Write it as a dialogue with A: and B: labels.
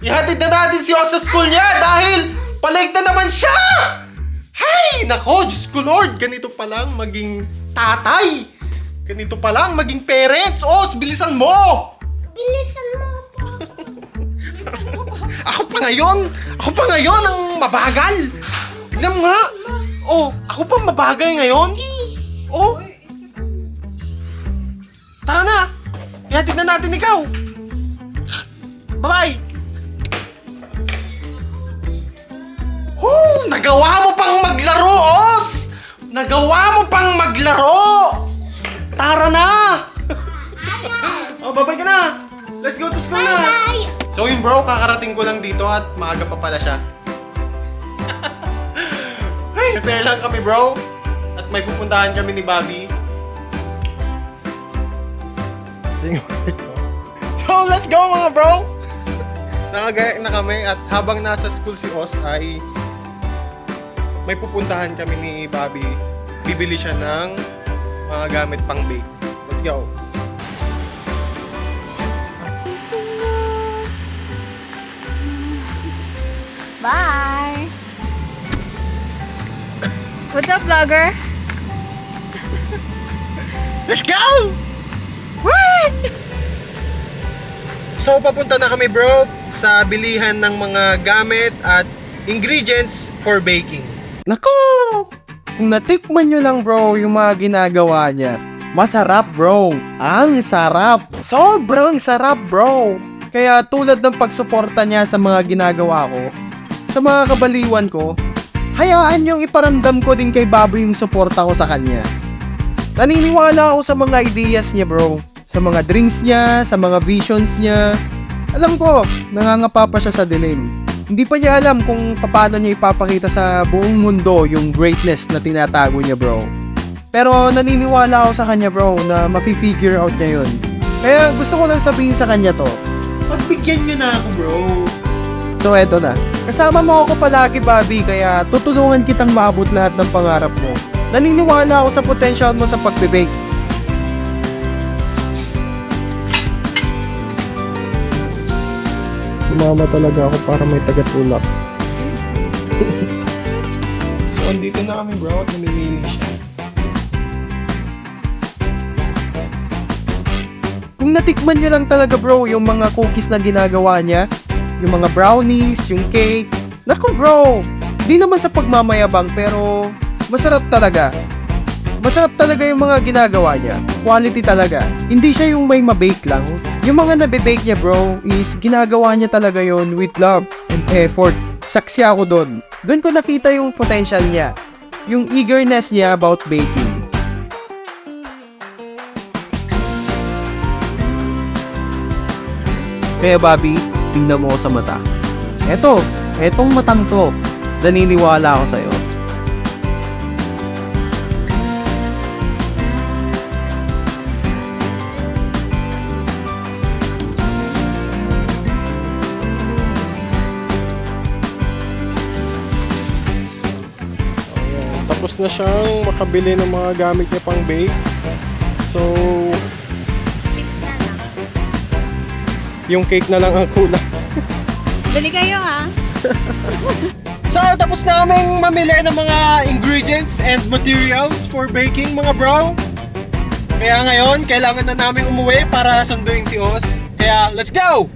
A: Ihatid na natin si Oz sa school niya dahil palate na naman siya! Hay! Nako, Diyos ko Lord, ganito pa lang maging tatay. Ganito pa lang maging parents. Oz, bilisan mo!
B: Bilisan mo po.
A: Ako pa ngayon! Ako pa ngayon ang mabagal! Tignan mo nga! Oh, ako pa mabagal ngayon? Oh! Tara na! Ihatid na natin ikaw! Bye-bye! Nagawa mo pang maglaro, Os! Nagawa mo pang maglaro! Tara na! oh, bye-bye ka na! Let's go to school na!
B: Bye!
A: So yun bro, kakarating ko lang dito at maaga pa pala siya. Hey, prepare lang kami bro. At may pupuntahan kami ni Bobby. Sing So let's go mga bro! Nakagaya na kami at habang nasa school si Os ay may pupuntahan kami ni Bobby. Bibili siya ng mga gamit pang bake. Let's go!
C: Bye! What's up, vlogger?
A: Let's go! Woo! So, papunta na kami bro sa bilihan ng mga gamit at ingredients for baking. Nako! Kung natikman nyo lang bro yung mga ginagawa niya, masarap bro. Ang sarap. Sobrang sarap bro. Kaya tulad ng pagsuporta niya sa mga ginagawa ko, sa mga kabaliwan ko, hayaan yung iparamdam ko din kay Baboy yung suporta ko sa kanya. Naniniwala ako sa mga ideas niya, bro. Sa mga dreams niya, sa mga visions niya. Alam ko, nangangapa pa siya sa dilim. Hindi pa niya alam kung paano niya ipapakita sa buong mundo yung greatness na tinatago niya, bro. Pero naniniwala ako sa kanya, bro, na mapi-figure out niya yun. Kaya gusto ko lang sabihin sa kanya to, pagbigyan niyo na ako, bro. So eto na. Kasama mo ako palagi, Bobby, kaya tutulungan kitang maabot lahat ng pangarap mo. Naniniwala ako sa potential mo sa pagbe-bake. Sumama talaga ako para may tagatulak. so, andito na kami bro at namimili siya. Kung natikman nyo lang talaga bro yung mga cookies na ginagawa niya, yung mga brownies, yung cake, naku bro, di naman sa pagmamayabang pero masarap talaga. Masarap talaga yung mga ginagawa niya. Quality talaga. Hindi siya yung may mabake lang. Yung mga nabe-bake niya bro is ginagawa niya talaga yon with love and effort. Saksi ako doon. Doon ko nakita yung potential niya. Yung eagerness niya about baking. Kaya Bobby, tingnan mo ko sa mata. Eto, etong matang to. Naniniwala ako sa'yo. Tapos na siyang makabili ng mga gamit niya pang bake. So, yung cake na lang ang kulang.
C: Bili kayo, ha?
A: So, tapos na kaming mamili ng mga ingredients and materials for baking, mga bro. Kaya ngayon, kailangan na namin umuwi para sunduin si Oz. Kaya, let's go!